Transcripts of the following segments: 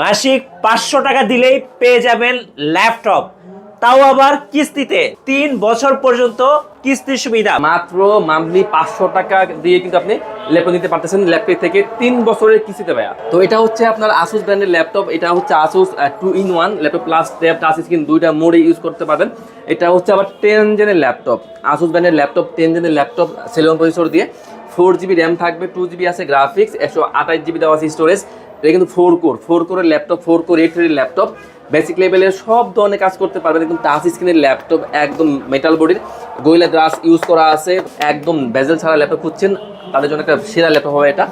মাসিক পাঁচশো টাকা দিলেই পেয়ে যাবেন ল্যাপটপ। তাও আবার কিস্তিতে। তিন বছর পর্যন্ত কিস্তির সুবিধা। মাত্র মান্থলি পাঁচশো টাকা দিয়ে কিন্তু আপনি ল্যাপটপ নিতে পারতেছেন। ল্যাপটপ থেকে তিন বছরের কিস্তিতে ভাইয়া। তো এটা হচ্ছে আপনার আসুস ব্র্যান্ডের ল্যাপটপ। এটা হচ্ছে Asus two in one laptop plus tab touch screen দুইটা মোডে ইউজ করতে পারবেন। এটা হচ্ছে আবার টেন জেনের ল্যাপটপ। আসুস ব্র্যান্ডের ল্যাপটপ টেন জেনের ল্যাপটপ সেলেন প্রসেসর দিয়ে। ফোর জিবি র্যাম থাকবে টু জিবি আছে গ্রাফিক্স একশো আঠাশ জিবি দেওয়া আছে স্টোরেজ এটা কিন্তু ফোর কোর ফোর কোরের laptop four core eight laptop basic লেভেলের সব ধরনের কাজ করতে পারবেন একদম টাচ স্ক্রিনের ল্যাপটপ একদম মেটাল বডির গোয়েলা গ্লাস ইউজ করা আছে, একদম বেজেল ছাড়া ল্যাপটপ খুঁজছেন, তাদের জন্য একটা সেরা ল্যাপটপ হবে এটা।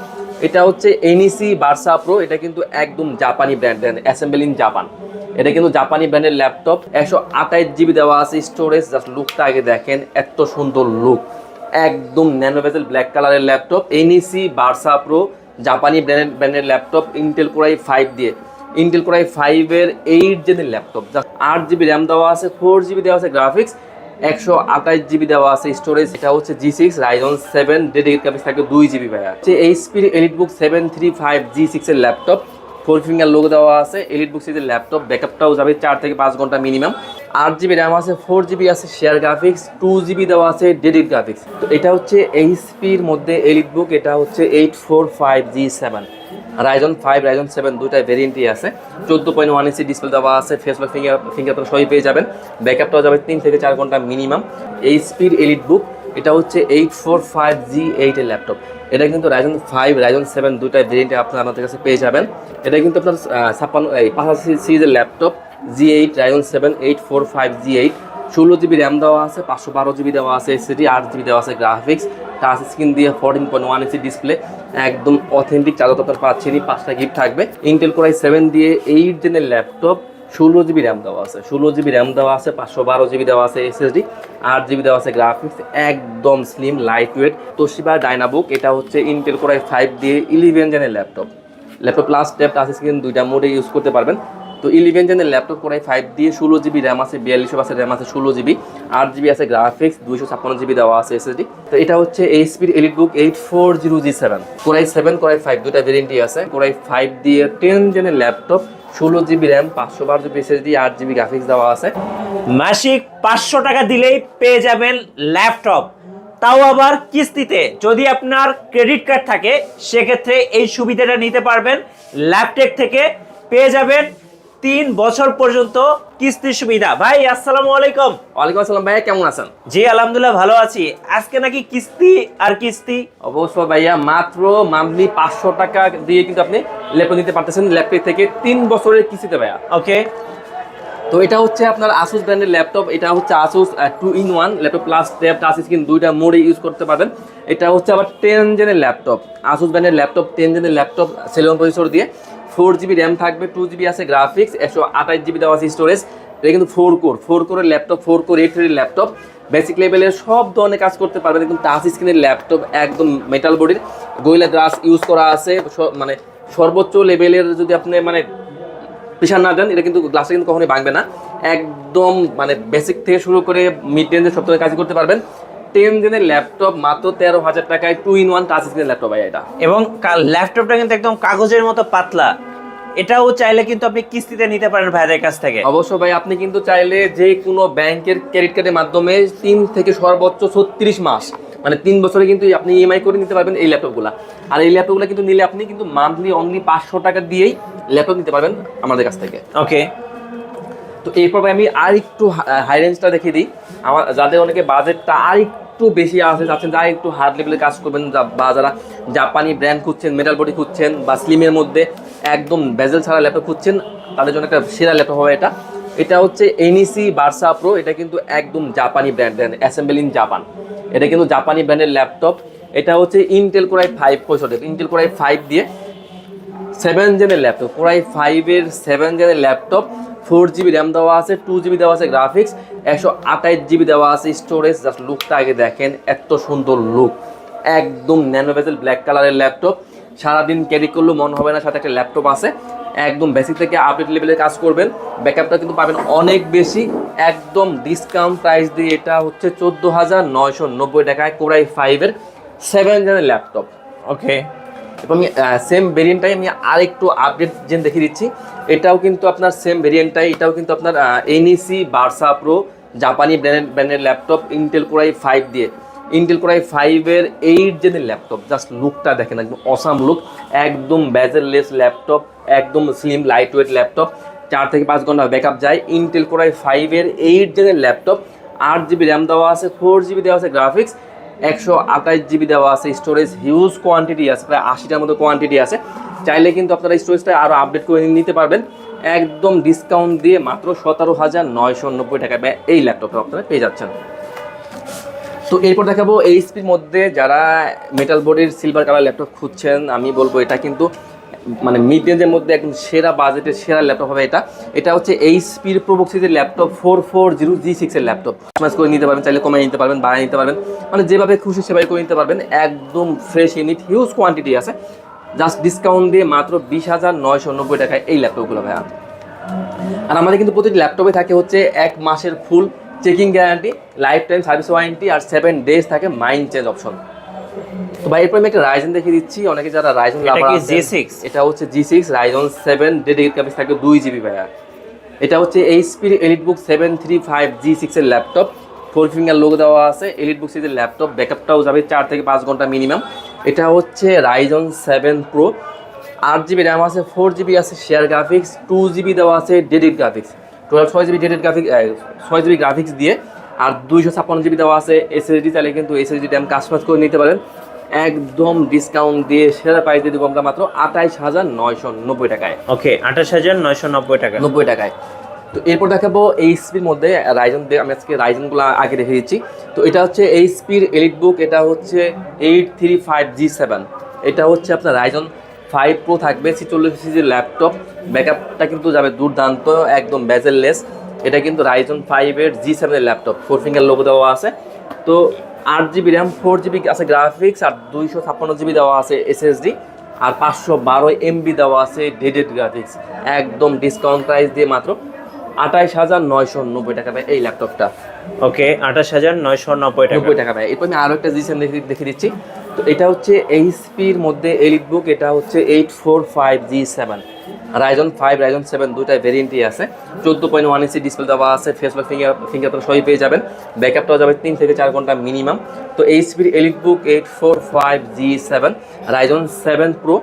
এটা হচ্ছে এনইসি বার্সা প্রো এটা কিন্তু একদম জাপানি ব্র্যান্ড অ্যাসেম্বল ইন জাপান এটা কিন্তু জাপানি ব্র্যান্ডের ল্যাপটপ একশো আঠাইশ জিবি দেওয়া আছে স্টোরেজ জাস্ট লুকটা আগে দেখেন, এত সুন্দর লুক একদম ন্যানো বেজেল ব্ল্যাক কালারের ল্যাপটপ এনইসি বার্সা প্রো জাপানি ব্র্যান্ড ব্র্যান্ডের laptop Intel core i five দিয়ে। ইন্টেল কোরাই ফাইভের এইট জেনের ল্যাপটপ জাস্ট আট জিবি র্যাম দেওয়া আছে ফোর জিবি দেওয়া আছে গ্রাফিক্স একশো আঠাশ জিবি দেওয়া আছে স্টোরেজ এটা হচ্ছে G six Ryzen seven dedicate graphics থাকবে দুই জিবি ভাইয়া। হচ্ছে এইচপির EliteBook seven three five G সিক্সের ল্যাপটপ ফোর ফিঙ্গার লোগো দেওয়া আছে এলিট বুক সিরিজের ল্যাপটপ ব্যাকআপটাও যাবে চার থেকে পাঁচ ঘণ্টা মিনিমাম আট জিবি র্যাম আছে ফোর জিবি আছে শেয়ার গ্রাফিক্স টু জিবি দেওয়া আছে ডেডিট গ্রাফিক্স তো এটা হচ্ছে এইচপির মধ্যে এলিট বুক এটা হচ্ছে eight four five G seven Ryzen five Ryzen seven দুইটাই ভেরিয়েন্টই আছে। চোদ্দ পয়েন্ট ওয়ান ইঞ্চি ডিসপ্লে দেওয়া আছে ফেসবুক ফিঙ্গার ফিঙ্গারপ্রিন্ট সবই পেয়ে যাবেন। ব্যাকআপটাও যাবে তিন থেকে চার ঘণ্টা মিনিমাম এইচপির এলিট বুক এটা হচ্ছে এইট ফোর ফাইভ জি এইটের ল্যাপটপ এটা কিন্তু রাইজন ফাইভ রাইজন সেভেন দুইটাই ভেরিয়েন্টে আপনার আমাদের কাছে পেয়ে যাবেন। এটা কিন্তু আপনার ছাপ্পান্ন, এই পাঁচ সিরিজের laptop G eight Ryzen seven eight four five G eight ষোলো জিবি র্যাম দেওয়া আছে, পাঁচশো বারো জিবি দেওয়া আছে এসিডি আট জিবি দেওয়া আছে গ্রাফিক্স টাচ স্ক্রিন দিয়ে ফোরটিন পয়েন্ট ওয়ান ইঞ্চি ডিসপ্লে একদম অথেন্টিক চার্জার আপনার পাচ্ছেনই, পাঁচটা গিফট থাকবে। ইন্টেল কোরাই সেভেন দিয়ে এইট জেনের ল্যাপটপ ষোলো জিবি র্যাম দেওয়া আছে, ষোলো জিবি র্যাম দেওয়া আছে, পাঁচশো বারো জিবি দেওয়া আছে এসএসডি আট জিবি দেওয়া আছে গ্রাফিক্স একদম slim light weight Toshiba Dynabook এটা হচ্ছে ইন্টেল কোরাই ফাইভ দিয়ে eleven জেনের laptop laptop plus tab touch screen দুইটা মোডে ইউজ করতে পারবেন। তো ইলেভেন জেনের ল্যাপটপ কোরাই ফাইভ দিয়ে ষোলো জিবি র্যাম আছে বিয়াল্লিশশো আছে র্যাম আছে ষোলো জিবি আট জিবি আছে গ্রাফিক্স দুইশো ছাপ্পান্ন জিবি দেওয়া আছে এসএসডি তো এটা হচ্ছে এইচপির EliteBook eight four zero G seven core i seven core i five দুটা ভেরিয়েন্টই আছে। কোরাই ফাইভ দিয়ে টেন জেনের ল্যাপটপ ষোলো জিবি র্যাম পাঁচশো বারো জিবি এসএসডি আট জিবি গ্রাফিক্স দেওয়া আছে। মাসিক পাঁচশো টাকা দিলেই পেয়ে যাবেন ল্যাপটপ তাও আবার কিস্তিতে যদি আপনার ক্রেডিট কার্ড থাকে, সেক্ষেত্রে এই সুবিধাটা নিতে পারবেন। ল্যাপটেক থেকে পেয়ে যাবেন তিন বছর পর্যন্ত কিস্তির সুবিধা। ভাই আসসালামু আলাইকুম। ওয়ালাইকুম আসসালাম ভাইয়া কেমন আছেন? জি আলহামদুলিল্লাহ ভালো আছি। আজকে নাকি কিস্তি আর কিস্তি? অবশ্য ভাইয়া মাত্র মান্থলি পাঁচশো টাকা দিয়ে কিন্তু আপনি ল্যাপটপ নিতে পারতেছেন ল্যাপটপ থেকে তিন বছরের কিস্তিতে ভাইয়া। ওকে। তো এটা হচ্ছে আপনার আসুস ব্র্যান্ডের ল্যাপটপ এটা হচ্ছে Asus two in one laptop plus tab touch screen দুইটা মোডে ইউজ করতে পারবেন। এটা হচ্ছে আবার টেন জেনের ল্যাপটপ। আসুস ব্র্যান্ডের ল্যাপটপ টেন জেনের ল্যাপটপ সেলেন প্রসেসর দিয়ে। ফোর জিবি র্যাম থাকবে টু জিবি আছে গ্রাফিক্স একশো আঠাশ জিবি দেওয়া আছে স্টোরেজ এটা কিন্তু ফোর কোর ফোর কোরের ল্যাপটপ ফোর কোর এইট থ্রির ল্যাপটপ বেসিক লেভেলের সব ধরনের কাজ করতে পারবেন একদম টাচ স্ক্রিনের ল্যাপটপ একদম মেটাল বডির গোয়েলা গ্লাস ইউজ করা আছে মানে সর্বোচ্চ লেভেলের যদি আপনি মানে প্রেশার না দেন এটা কিন্তু গ্লাসটা কিন্তু কখনোই ভাঙবে না, একদম মানে বেসিক থেকে শুরু করে মিড রেঞ্জের সব ধরনের কাজ করতে পারবেন। টেন জেনের ল্যাপটপ মাত্র তেরো হাজার টাকায় টু ইন ওয়ান টাচ স্ক্রিনের ল্যাপটপ ভাই এটা। এবং ল্যাপটপটা কিন্তু একদম কাগজের মতো পাতলা। এটাও চাইলে কিন্তু আপনি কিস্তিতে নিতে পারেন ভাইদের কাছ থেকে। অবশ্য ভাই আপনি কিন্তু চাইলে যে কোনো ব্যাংকের ক্রেডিট কার্ডের মাধ্যমে তিন থেকে সর্বোচ্চ ছত্রিশ মাস মানে তিন বছরে কিন্তু আপনি ইএমআই করে নিতে পারবেন এই ল্যাপটপগুলো আর এই ল্যাপটপগুলো কিন্তু নিলে আপনি কিন্তু মান্থলি অনলি পাঁচশো টাকা দিয়েই ল্যাপটপ নিতে পারবেন আমাদের কাছ থেকে। ওকে তো এরপর ভাই আমি আর একটু হাই রেঞ্জটা দেখিয়ে দিই। আমার যাদের অনেকে বাজেটটা আর একটু বেশি আছে যাচ্ছেন যারা একটু হার্ড লেভেলে কাজ করবেন বা যারা জাপানি ব্র্যান্ড খুঁজছেন মেটাল বডি খুঁজছেন, বা স্লিমের মধ্যে একদম বেজেল ছাড়া ল্যাপটপ খুঁজছেন, তাদের জন্য একটা সেরা ল্যাপটপ হবে এটা। এটা হচ্ছে এনইসি বার্সা প্রো এটা কিন্তু একদম জাপানি ব্র্যান্ড অ্যাসেম্বল ইন জাপান এটা কিন্তু জাপানি ব্র্যান্ডের ল্যাপটপ এটা হচ্ছে ইন্টেল কোরাই ফাইভ পঁয়ষট্টি ইন্টেল কোরাই ফাইভ দিয়ে সেভেন জেনের ল্যাপটপ কোরাই ফাইভের সেভেন জেনের ল্যাপটপ ফোর জিবি র্যাম দেওয়া আছে টু জিবি দেওয়া আছে গ্রাফিক্স একশো আঠাইশ জিবি দেওয়া আছে স্টোরেজ জাস্ট লুকটা আগে দেখেন, এত সুন্দর লুক একদম ন্যানো বেজেল ব্ল্যাক কালারের ল্যাপটপ সারাদিন ক্যারি করলেও মন হবে না, সাথে একটা ল্যাপটপ আছে। একদম বেসিক থেকে আপডেট লেভেলে কাজ করবেন। ব্যাকআপটা কিন্তু পাবেন অনেক বেশি। একদম ডিসকাউন্ট প্রাইস দিয়ে এটা হচ্ছে চোদ্দ হাজার নয়শো নব্বই টাকায় কোরাই ফাইভের সেভেন জেনের ল্যাপটপ ওকে এবং আমি সেম ভেরিয়েন্টটাই আমি আরেকটু আপডেট জেন দেখিয়ে দিচ্ছি। এটাও কিন্তু আপনার সেম ভেরিয়েন্টটাই এটাও কিন্তু আপনার এনইসি বার্সা প্রো জাপানি ব্র্যান্ডের ব্র্যান্ডের laptop Intel core i five দিয়ে। ইন্টেল কোরাই ফাইভের এইট জেনের ল্যাপটপ জাস্ট লুকটা দেখেন, একদম অসাম লুক একদম ব্যাজেললেস ল্যাপটপ একদম স্লিম লাইট ওয়েট ল্যাপটপ চার থেকে পাঁচ ঘণ্টা ব্যাকআপ যায়। ইন্টেল কোরাই ফাইভের এইট জেনের ল্যাপটপ আট জিবি র্যাম দেওয়া আছে ফোর জিবি দেওয়া আছে গ্রাফিক্স একশো আঠাশ জিবি দেওয়া আছে স্টোরেজ হিউজ কোয়ান্টিটি আছে, প্রায় আশিটার মতো কোয়ান্টিটি আছে। চাইলে কিন্তু আপনারা স্টোরেজটা আরও আপডেট করে নিতে পারবেন। একদম ডিসকাউন্ট দিয়ে মাত্র সতেরো হাজার নয়শো নব্বই টাকা এই ল্যাপটপটা আপনারা পেয়ে যাচ্ছেন। তো এরপর দেখাবো এইচপির মধ্যে যারা মেটাল বডির সিলভার কালার ল্যাপটপ খুঁজছেন, আমি বলব এটা কিন্তু মানে মিড রেঞ্জের মধ্যে একদম সেরা বাজেটের সেরা ল্যাপটপ হবে এটা। এটা হচ্ছে এইচপির প্রবুক সিরিজের laptop four four zero G সিক্সের ল্যাপটপ কাস্টমাইজ করে নিতে পারবেন, চাইলে কমে নিতে পারবেন, বাড়ায় নিতে পারবেন। মানে যেভাবে খুশি সেভাবে করে নিতে পারবেন। একদম ফ্রেশ ইউনিট হিউজ কোয়ান্টিটি আছে। জাস্ট ডিসকাউন্ট দিয়ে মাত্র বিশ হাজার নয়শো নব্বই টাকায় এই ল্যাপটপগুলো ভাইয়া। আর আমাদের কিন্তু প্রতিটি ল্যাপটপে থাকে হচ্ছে এক মাসের full checking guarantee lifetime service warranty আর সেভেন ডেজ থাকে মাইন্ড চেঞ্জ অপশন তো ভাই এরপর আমি একটা রাইজন দেখিয়ে দিচ্ছি। অনেকে যারা রাইজন কি G6? এটা হচ্ছে G six Ryzen seven dedicate graphics থাকে দুই জিবি ভাইয়া। এটা হচ্ছে এইচপির EliteBook seven three five G সিক্সের ল্যাপটপ ফোর ফিঙ্গার লোক দেওয়া আছে। এলিট বুক সিরিজের ল্যাপটপ ব্যাকআপটাও যাবে চার থেকে পাঁচ ঘণ্টা মিনিমাম এটা হচ্ছে রাইজন সেভেন প্রো আট জিবি র্যাম আছে ফোর জিবি আছে শেয়ার গ্রাফিক্স টু জিবি দেওয়া আছে ডেডিট গ্রাফিক্স টোটাল ছয় জিবি ডেডিট গ্রাফিক্স ছয় জিবি গ্রাফিক্স দিয়ে আর দুইশো ছাপ্পান্ন জিবি দেওয়া আছে এসএসডি চাইলে কিন্তু এসএসডি র্যাম কাস্টমাইজ করে নিতে পারেন। একদম ডিসকাউন্ট দিয়ে সেরা প্রাইস দিয়ে দেবো আমরা মাত্র আঠাইশ হাজার নয়শো নব্বই টাকায়। ওকে আঠাশ হাজার নয়শো নব্বই টাকা। নব্বই টাকায়। তো এরপর দেখাবো এইচপির মধ্যে রাইজন আমি আজকে রাইজনগুলো আগে রেখে দিচ্ছি। তো এটা হচ্ছে এইচপির এলিট বুক এটা হচ্ছে eight three five G seven এটা হচ্ছে আপনার রাইজন ফাইভ প্রো থাকবে, ছিচল্লিশ সিজির ল্যাপটপ ব্যাকআপটা কিন্তু যাবে দুর্দান্ত, একদম ব্যাজেললেস এটা কিন্তু রাইজন ফাইভের জি সেভেনের ল্যাপটপ ফোর ফিঙ্গার লোগো দেওয়া আছে। তো আট জিবি র্যাম ফোর জিবি আছে গ্রাফিক্স আর দুইশো ছাপ্পান্ন জিবি দেওয়া আছে এসএসডি আর পাঁচশো বারো এমবি দেওয়া আছে ডেডেড গ্রাফিক্স একদম ডিসকাউন্ট প্রাইস দিয়ে মাত্র। আঠাইশ হাজার নয়শো নব্বই টাকা এই ল্যাপটপটা ওকে আঠাশ হাজার নয়শো নব্বই টাকা। নব্বই টাকা পায় এরপর আমি আরও একটা জিসেন দেখে দিচ্ছি। তো এটা হচ্ছে এইচপির মধ্যে এলিট বুক এটা হচ্ছে eight four five G seven Ryzen five Ryzen seven দুইটা ভেরিয়েন্টই আছে। চোদ্দ পয়েন্ট ওয়ান ইঞ্চি ডিসপ্লে দেওয়া আছে ফেসবুক ফিঙ্গার ফিঙ্গার আপনারা সবই পেয়ে যাবেন। ব্যাকআপটাও যাবে তিন থেকে চার ঘণ্টা মিনিমাম তো এইচপির EliteBook eight four five G seven Ryzen seven Pro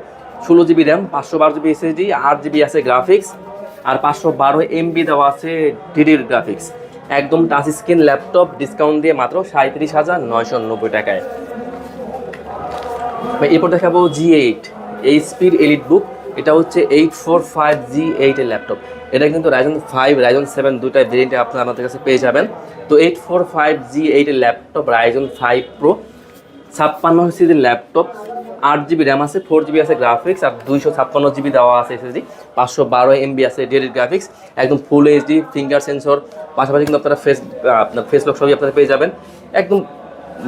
ষোলো জিবি র্যাম পাঁচশো বারো জিবি এসএসডি আট জিবি আছে গ্রাফিক্স আর পাঁচশো বারো এমবি দেওয়া আছে ডিডির গ্রাফিক্স একদম টাচ স্ক্রিন ল্যাপটপ ডিসকাউন্ট দিয়ে মাত্র সাঁত্রিশ হাজার নয়শো নব্বই টাকায়। এরপর দেখাবো জি এইট এইচপির এলিট বুক এটা হচ্ছে এইট ফোর ফাইভ জি এইটের ল্যাপটপ এটা কিন্তু রাইজন ফাইভ রাইজন সেভেন দুইটা ভেরিয়েন্টে আপনারা আমাদের কাছে পেয়ে যাবেন। তো এইট ফোর ফাইভ জি এইটের ল্যাপটপ রাইজন ফাইভ প্রো ছাপ্পান্ন সিজির ল্যাপটপ আট জিবি র্যাম আছে ফোর জিবি আছে গ্রাফিক্স আর দুইশো ছাপ্পান্ন জিবি দেওয়া আছে এসএসডি পাঁচশো বারো এমবি আছে ডেডিট গ্রাফিক্স একদম ফুল এইচডি ফিঙ্গার সেন্সর পাশাপাশি কিন্তু আপনারা ফেস আপনার ফেস সবই আপনারা পেয়ে যাবেন। একদম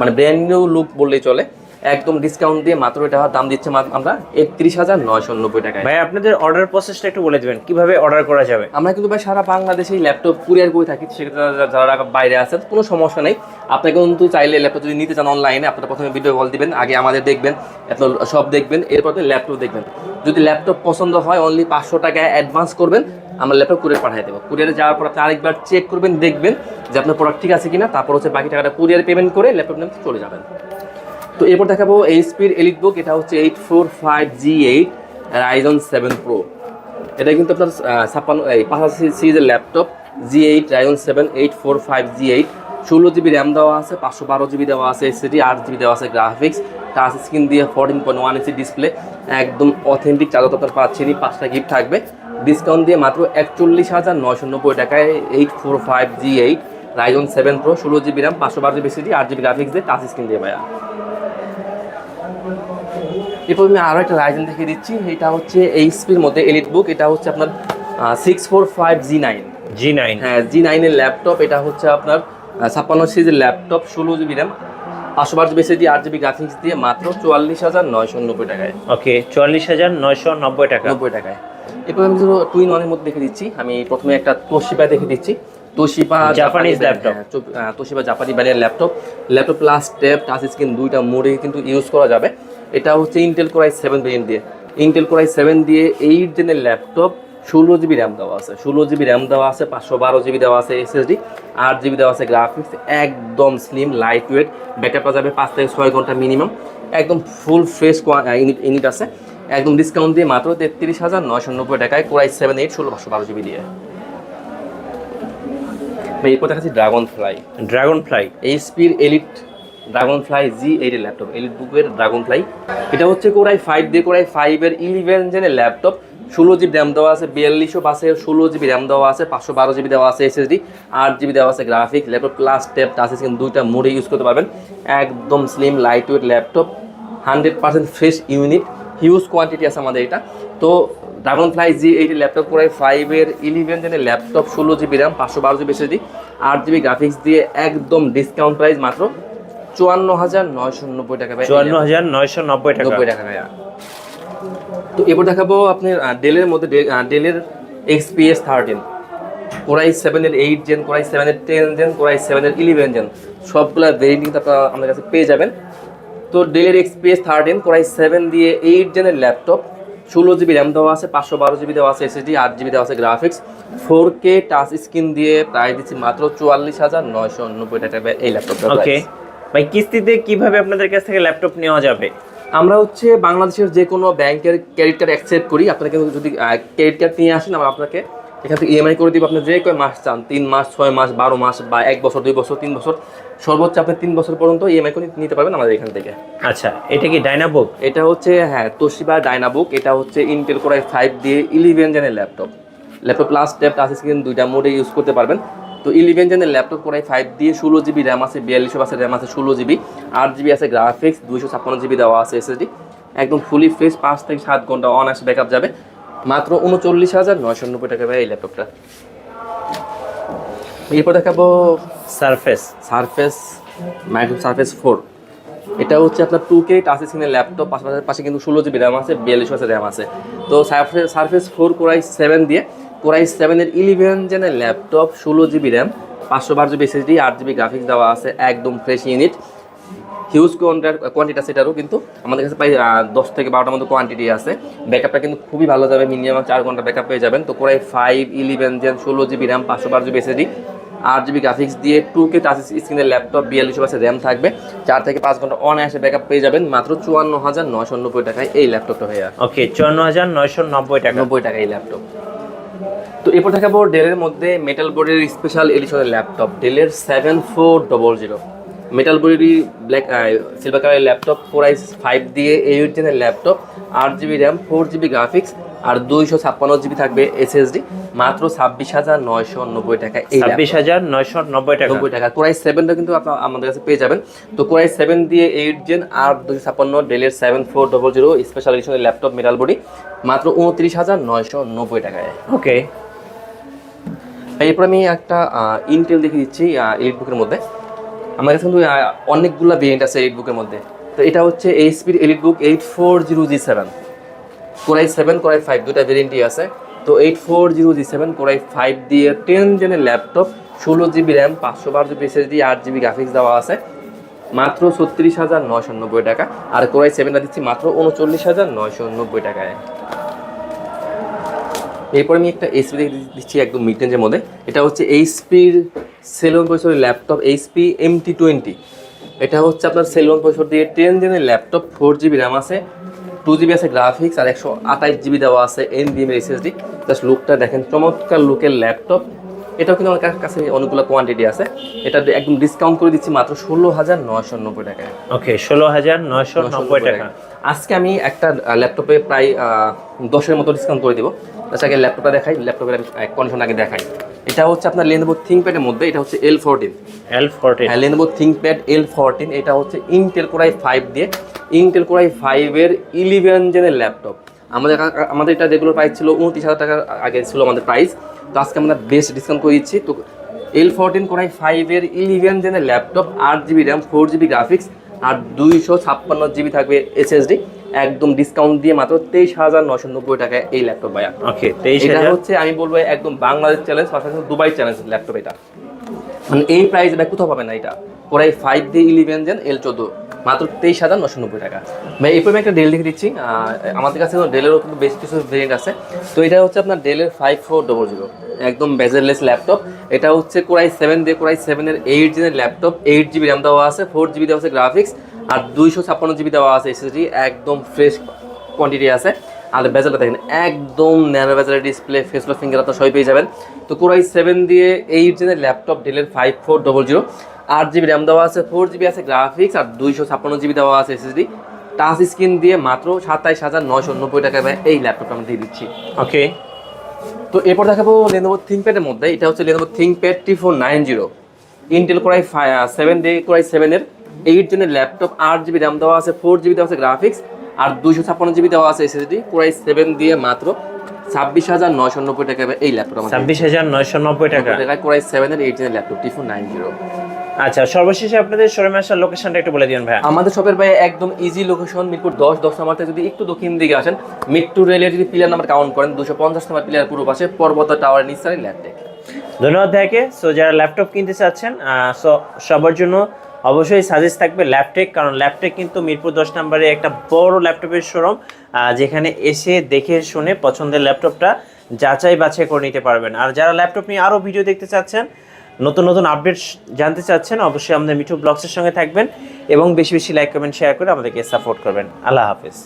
মানে ব্র্যান্ড নিউ লুক বললেই চলে। একদম ডিসকাউন্ট দিয়ে মাত্র এটা দাম দিচ্ছে আমরা একত্রিশ হাজার নয়শো নব্বই টাকায়। ভাই আপনাদের অর্ডার প্রসেসটা একটু বলে দেবেন কীভাবে অর্ডার করা যাবে? আমরা কিন্তু ভাই সারা বাংলাদেশেই ল্যাপটপ কুরিয়ার করে থাকি সেক্ষেত্রে যারা- যারা বাইরে আছেন কোনো সমস্যা নেই। আপনাকে কিন্তু চাইলে ল্যাপটপ যদি নিতে চান অনলাইনে আপনারা প্রথমে ভিডিও কল দিবেন আগে আমাদের দেখবেন আপনার সব দেখবেন এরপর ল্যাপটপ দেখবেন। যদি ল্যাপটপ পছন্দ হয় অনলি পাঁচশো টাকা অ্যাডভান্স করবেন আমরা ল্যাপটপ কুরিয়ার পাঠিয়ে দেবো। কুরিয়ারে যাওয়ার পর আপনি আরেকবার চেক করবেন দেখবেন যে আপনার প্রোডাক্ট ঠিক আছে কিনা তারপর হচ্ছে বাকি টাকাটা কুরিয়ারে পেমেন্ট করে ল্যাপটপ নিয়ে চলে যাবেন। তো এরপর দেখাবো এইচপির এলিট বুক এটা হচ্ছে eight four five G eight Ryzen seven Pro এটা কিন্তু আপনার ছাপ্পান্ন, এই পাঁচাশি সিরিজের laptop G eight Ryzen seven eight four five G eight ষোলো জিবি র্যাম দেওয়া আছে, পাঁচশো বারো জিবি দেওয়া আছে এসিডি আট জিবি দেওয়া আছে গ্রাফিক্স টাচ স্ক্রিন দিয়ে ফোরটিন পয়েন্ট ওয়ান ইঞ্চি ডিসপ্লে একদম অথেন্টিক চার্জার আপনার পাচ্ছেনই, পাঁচটা গিফট থাকবে। ডিসকাউন্ট দিয়ে মাত্র একচল্লিশ হাজার নয়শো নব্বই টাকায় eight four five G eight Ryzen seven Pro ষোলো জিবি র্যাম পাঁচশো বারো জিবি এসিডি আট জিবি গ্রাফিক্স দিয়ে টাচ স্ক্রিন দিয়ে ভাইয়া। এরপর আমি আরও একটা রাইজেন দেখিয়ে দিচ্ছি। এটা হচ্ছে এইচপির মধ্যে এলিট বুক এটা হচ্ছে আপনার six four five G nine G nine হ্যাঁ জি নাইনের ল্যাপটপ এটা হচ্ছে আপনার ছাপ্পান্ন সিরিজের ল্যাপটপ ষোলো জিবি র্যাম পাঁচশো বারো জিবি এসএসডি আট জিবি গ্রাফিক্স দিয়ে মাত্র চুয়াল্লিশ হাজার নয়শো নব্বই টাকায়। ওকে চুয়াল্লিশ হাজার নয়শো নব্বই টাকা। নব্বই টাকায়। এরপর আমি ধরো টুইন ওয়ানের মধ্যে দেখে দিচ্ছি। আমি প্রথমে একটা তোশিবা দেখে দিচ্ছি। তোশিবা Japanese ল্যাপটপ তোশিবা জাপানি ব্র্যান্ডের laptop laptop plus tab touch screen দুইটা মোডে কিন্তু ইউজ করা যাবে। এটা হচ্ছে Intel core i seven variant দিয়ে। ইন্টেল কোরাই সেভেন দিয়ে এইট জেনের ল্যাপটপ ষোলো জিবি র্যাম দেওয়া আছে। ষোলো জিবি র্যাম দেওয়া আছে পাঁচশো বারো জিবি দেওয়া আছে এসএসডি আট জিবি দেওয়া আছে গ্রাফিক্স একদম স্লিম লাইট ওয়েট ব্যাকআপটা যাবে পাঁচ থেকে ছয় ঘণ্টা মিনিমাম একদম ফুল ফ্রেশ ইউনিট ইউনিট আছে। একদম ডিসকাউন্ট দিয়ে মাত্র তেত্রিশ হাজার নয়শো নব্বই টাকায় কোরাই সেভেন এইট ষোলো পাঁচশো বারো জিবি দিয়ে। এরপর দেখাচ্ছি ড্রাগন ফ্লাই ড্রাগন ফ্লাই এইচপির এলিট ড্রাগন ফ্লাই জি এইটের ল্যাপটপ এলিট বুকের ড্রাগন ফ্লাই এটা হচ্ছে কোরাই ফাইভ দিয়ে কোরাই ফাইভের ইলেভেন জেনের ল্যাপটপ ষোলো জিবি র্যাম দেওয়া আছে বিয়াল্লিশশো পাশে ষোলো জিবি র্যাম দেওয়া আছে, পাঁচশো বারো জিবি দেওয়া আছে এসএসডি আট জিবি দেওয়া আছে graphic laptop plus tab touch screen দুইটা মোডে ইউজ করতে পারবেন। একদম slim lightweight laptop hundred percent fresh unit huge quantity আছে আমাদের এটা। তো Dragonfly G eighty laptop core i ফাইভের ইলেভেন জেনের ল্যাপটপ ষোলো জিবি র্যাম পাঁচশো বারো জিবি এসএসডি আট জিবি গ্রাফিক্স দিয়ে একদম ডিসকাউন্ট প্রাইস মাত্র চুয়ান্ন হাজার নয়শো নব্বই টাকা ভাই চুয়ান্ন হাজার নয়শো নব্বই টাকা। নব্বই টাকা ভাইয়া। তো এবার দেখাবো আপনার ডেলের মধ্যে ডেলের এক্সপিএস থার্টিন। কোরাই সেভেনের এইট জেন কোরাই সেভেনের টেন জেন কোরাই সেভেনের ইলেভেন জেন। সবগুলো ভেরিয়েন্ট কিন্তু আপনারা আমাদের কাছে পেয়ে যাবেন। তো ডেলের XPS thirteen core i seven দিয়ে এইট জেনের ল্যাপটপ। ষোলো জিবি র্যাম দেওয়া আছে পাঁচশো বারো জিবি দেওয়া আছে এসএসডি আট জিবি দেওয়া আছে graphics four K touch screen দিয়ে প্রায় দিচ্ছি মাত্র চুয়াল্লিশ হাজার নয়শো নব্বই টাকা এই ল্যাপটপটা ওকে ভাই কিস্তিতে কীভাবে আপনাদের কাছ থেকে ল্যাপটপ নেওয়া যাবে? আমরা হচ্ছে বাংলাদেশের যে কোনো ব্যাংকের ক্রেডিট কার্ড অ্যাকসেপ্ট করি। আপনাকে যদি ক্রেডিট কার্ড নিয়ে আসেন আমরা আপনাকে এখান থেকে ইএমআই করে দিব। আপনি যে কয় মাস চান তিন মাস ছয় মাস বারো মাস বা এক বছর দুই বছর তিন বছর সর্বোচ্চ আপনি তিন বছর পর্যন্ত ইএমআই করে নিতে পারবেন আমাদের এখান থেকে। আচ্ছা এটা কি ডাইনাবুক এটা হচ্ছে হ্যাঁ তোশিবা ডাইনাবুক এটা হচ্ছে ইন্টেল কোরাই ফাইভ দিয়ে eleven জেনের laptop laptop plus tab touch screen দুইটা মোডে ইউজ করতে পারবেন। তো ইলেভেন জেনের ল্যাপটপ কোরাই ফাইভ দিয়ে ষোলো জিবি র্যাম আছে বিয়াল্লিশশো পাশে র্যাম আছে ষোলো জিবি আট জিবি আছে গ্রাফিক্স দুইশো ছাপ্পান্ন জিবি দেওয়া আছে এসএসডি একদম ফুলি ফ্রেশ পাঁচ থেকে সাত ঘণ্টা অন আসে ব্যাকআপ যাবে। মাত্র উনচল্লিশ হাজার নয়শো নব্বই টাকা ভাই এই ল্যাপটপটা এরপর দেখাবো Surface Surface micro Surface four এটা হচ্ছে আপনার টু কে টাচ স্ক্রিনের ল্যাপটপ পাশাপাশি পাশে কিন্তু ষোলো জিবি র্যাম আছে বিয়াল্লিশ আছে র্যাম আছে। তো Surface Surface four core i seven দিয়ে কোরাই সেভেনের ইলেভেন জেনের ল্যাপটপ ষোলো জিবি র্যাম পাঁচশো বারো জিবি এসএসডি আট জিবি গ্রাফিক্স দেওয়া আছে একদম ফ্রেশ ইউনিট হিউজ কোয়ান্টার কোয়ান্টিটি আছে এটারও কিন্তু আমাদের কাছে প্রায় দশ থেকে বারোটার মতো কোয়ান্টিটি আছে। ব্যাকআপটা কিন্তু খুবই ভালো যাবে মিনিমাম চার ঘণ্টা ব্যাকআপ পেয়ে যাবেন। তো core i five eleven gen ষোলো জিবি র্যাম পাঁচশো বারো জিবি এসএসডি আট জিবি গ্রাফিক্স দিয়ে টু কে টাচ স্ক্রিনের ল্যাপটপ বিয়াল্লিশ পাশে র্যাম থাকবে। চার থেকে পাঁচ ঘণ্টা অন আসে ব্যাকআপ পেয়ে যাবেন মাত্র চুয়ান্ন হাজার নয়শো নব্বই টাকায় এই ল্যাপটপটা হয়ে আসে ওকে চুয়ান্ন হাজার নয়শো নব্বই টাকা। নব্বই টাকা এই ল্যাপটপ তো এরপর দেখাবো ডেলের মধ্যে মেটাল বোর্ডের স্পেশাল এডিশনের ল্যাপটপ ডেলের seven four double zero metal বোর্ডেরই black silver কালারের ল্যাপটপ ফোর আইস ফাইভ দিয়ে এই জেনের ল্যাপটপ আট GB RAM four GB graphics আর দুইশো ছাপ্পান্ন জিবি থাকবে এসএসডি মাত্র ছাব্বিশ হাজার নয়শো নব্বই টাকা। এই ছাব্বিশ হাজার নয়শো নব্বই টাকা। নব্বই টাকা। কোরাই সেভেনটা কিন্তু আপনার আমাদের কাছে পেয়ে যাবেন। তো কোরাই সেভেন দিয়ে এইট জেন আর দুশো ছাপ্পান্ন ডেলের seven four double zero special এডিশনের laptop metal body মাত্র উনত্রিশ হাজার নয়শো নব্বই টাকায়। ওকে। এরপর আমি একটা ইনটেল দেখে দিচ্ছি এইট বুকের মধ্যে। আমার কাছে কিন্তু অনেকগুলো ভেরিয়েন্ট আছে এইট বুকের মধ্যে। তো এটা হচ্ছে এইচপির EliteBook eight four zero G seven core i seven core i five দুটা ভেরিয়েন্টই আছে। তো eight four zero G seven core i five দিয়ে টেন জেনের ল্যাপটপ ষোলো জিবি র্যাম পাঁচশো বারো জিবি এসএসডি আট জিবি গ্রাফিক্স দেওয়া আছে। মাত্র ছত্রিশ হাজার নয়শো নব্বই টাকা। আর কোরাই সেভেনটা দিচ্ছি মাত্র উনচল্লিশ হাজার নয়শো নব্বই টাকায়। এরপর আমি একটা এইচপি দেখে দিচ্ছি একদম মিড রেঞ্জের মধ্যে। এটা হচ্ছে এইচপির Celeron processor laptop HP MT twenty এটা হচ্ছে আপনার সেলন দিয়ে টেন জেনের ল্যাপটপ ফোর জিবি র্যাম আছে। টু জিবি আছে গ্রাফিক্স আর একশো আঠাইশ জিবি দেওয়া আছে N B M SSD just লুকটা দেখেন চমৎকার লুকের ল্যাপটপ এটাও কিন্তু আমার কাছে অনেকগুলো কোয়ান্টিটি আছে। এটা একদম ডিসকাউন্ট করে দিচ্ছি মাত্র ষোলো হাজার নয়শো নব্বই টাকায়। ওকে ষোলো হাজার নয়শো নব্বই টাকা। আজকে আমি একটা ল্যাপটপে প্রায় দশের মতো ডিসকাউন্ট করে দিব। আচ্ছা আগে ল্যাপটপটা দেখাই ল্যাপটপের কন্ডিশন আগে দেখাই। এটা হচ্ছে আপনার লেনোভো থিঙ্কপ্যাডের মধ্যে এটা হচ্ছে এল ফোরটিন এল ফোরটিন হ্যাঁ লেনোভো থিঙ্কপ্যাড এল ফোরটিন এটা হচ্ছে ইন্টেল কোরাই ফাইভ দিয়ে ইন্টেল কোরাই ফাইভের ইলেভেন জেনের ল্যাপটপ আমাদের আমাদের এটা রেগুলার প্রাইস ছিল উনত্রিশ হাজার টাকার আগে ছিল আমাদের প্রাইস তো আজকে আমরা বেস্ট ডিসকাউন্ট করে দিচ্ছি। তো এল ফোরটিন কোরাই ফাইভের ইলেভেন জেনের ল্যাপটপ আট GB RAM four GB graphics আর দুইশো ছাপ্পান্ন জিবি থাকবে এসএসডি একদম ডিসকাউন্ট দিয়ে মাত্র তেইশ হাজার নশো নব্বই টাকায় এই ল্যাপটপ ভাইয়া। ওকে তেইশ এটা হচ্ছে আমি বলব একদম বাংলাদেশ চ্যালেঞ্জ পাশাপাশি দুবাই চ্যালেঞ্জ ল্যাপটপ এটা। মানে এই প্রাইস এটা কোথাও পাবে না এটা। Core i five D eleven gen L চোদ্দ, মাত্র তেইশ হাজার নশো নব্বই টাকা। ভাই এরপর একটা ডেল দেখে দিচ্ছি। আমাদের কাছে ডেলেরও কিন্তু বেশ কিছু ভেরিয়েন্ট আছে। তো এটা হচ্ছে আপনার ডেলের ফাইভ ফোর ডবল জিরো একদম বেজারলেস ল্যাপটপ এটা হচ্ছে কোরাই সেভেন দিয়ে কোরাই সেভেনের এইট জেনের ল্যাপটপ এইট জিবি র্যাম দেওয়া আছে ফোর জিবি দেওয়া আছে গ্রাফিক্স আর দুইশো ছাপ্পান্ন জিবি দেওয়া আছে এসএসডি একদম ফ্রেশ কোয়ান্টিটি আছে। আর বেজালটা দেখেন একদম ন্যানো বেজালের ডিসপ্লে ফেসলো ফিঙ্গার আপনার সবই পেয়ে যাবেন। তো কোরাই সেভেন দিয়ে এইট জেনের ল্যাপটপ ডেলের ফাইভ ফোর ডবল জিরো আট জিবি র্যাম দেওয়া আছে ফোর জিবি আছে গ্রাফিক্স আর দুইশো ছাপ্পান্ন জিবি দেওয়া আছে এসএসডি টাচ স্ক্রিন দিয়ে মাত্র সাতাইশ হাজার নয়শো নব্বই টাকায় ভাই এই ল্যাপটপটা আমরা দিয়ে দিচ্ছি। ওকে তো এরপর দেখাবো লেনোভো থিঙ্কপ্যাডের মধ্যে এটা হচ্ছে Lenovo ThinkPad T four nine zero Intel core i seven day core i সেভেনের এইট জনের ল্যাপটপ আট জিবি র্যাম দেওয়া আছে ফোর জিবি দেওয়া আছে গ্রাফিক্স আর দুইশো ছাপ্পান্ন জিবি দেওয়া আছে এসএসডি কোরাই সেভেন দিয়ে মাত্র ছাব্বিশ হাজার নয়শো নব্বই টাকা এই ল্যাপটপ আমাদের। ছাব্বিশ হাজার নয়শো নব্বই টাকা। টাকায় কোরাই সেভেনের এইট জনের laptop T four nine zero আচ্ছা সর্বশেষে আপনাদের শোরুমে আসার লোকেশনটা একটু বলে দিবেন ভাই আমাদের শপের ভাই একদম ইজি লোকেশন মিরপুর দশ দশ নাম্বার থেকে যদি একটু দক্ষিণ দিকে আসেন মিরটু রেলের যদি পিলার নাম্বার কাউন্ট করেন দুশো পঞ্চাশ নাম্বার পিলার পূর্ব পাশে পর্বত টাওয়ার নিস্তারি ল্যাপটপ ধন্যবাদ ভাইকে সো যারা ল্যাপটপ কিনতে চাচ্ছেন সো সবার জন্য অবশ্যই সাজেস্ট থাকবে ল্যাপটেক কারণ ল্যাপটেক কিন্তু মিরপুর দশ নম্বরে একটা বড় ল্যাপটপের শোরুম যেখানে এসে দেখে শুনে পছন্দের ল্যাপটপটা যাচাই বাছাই করে নিতে পারবেন। আর যারা ল্যাপটপ নিয়ে আরও ভিডিও দেখতে চাচ্ছেন, নতুন নতুন আপডেট জানতে চাচ্ছেন, অবশ্যই আমাদের মিঠু ব্লগসের সঙ্গে থাকবেন এবং বেশি বেশি লাইক কমেন্ট শেয়ার করে আমাদেরকে সাপোর্ট করবেন। আল্লাহ হাফিজ।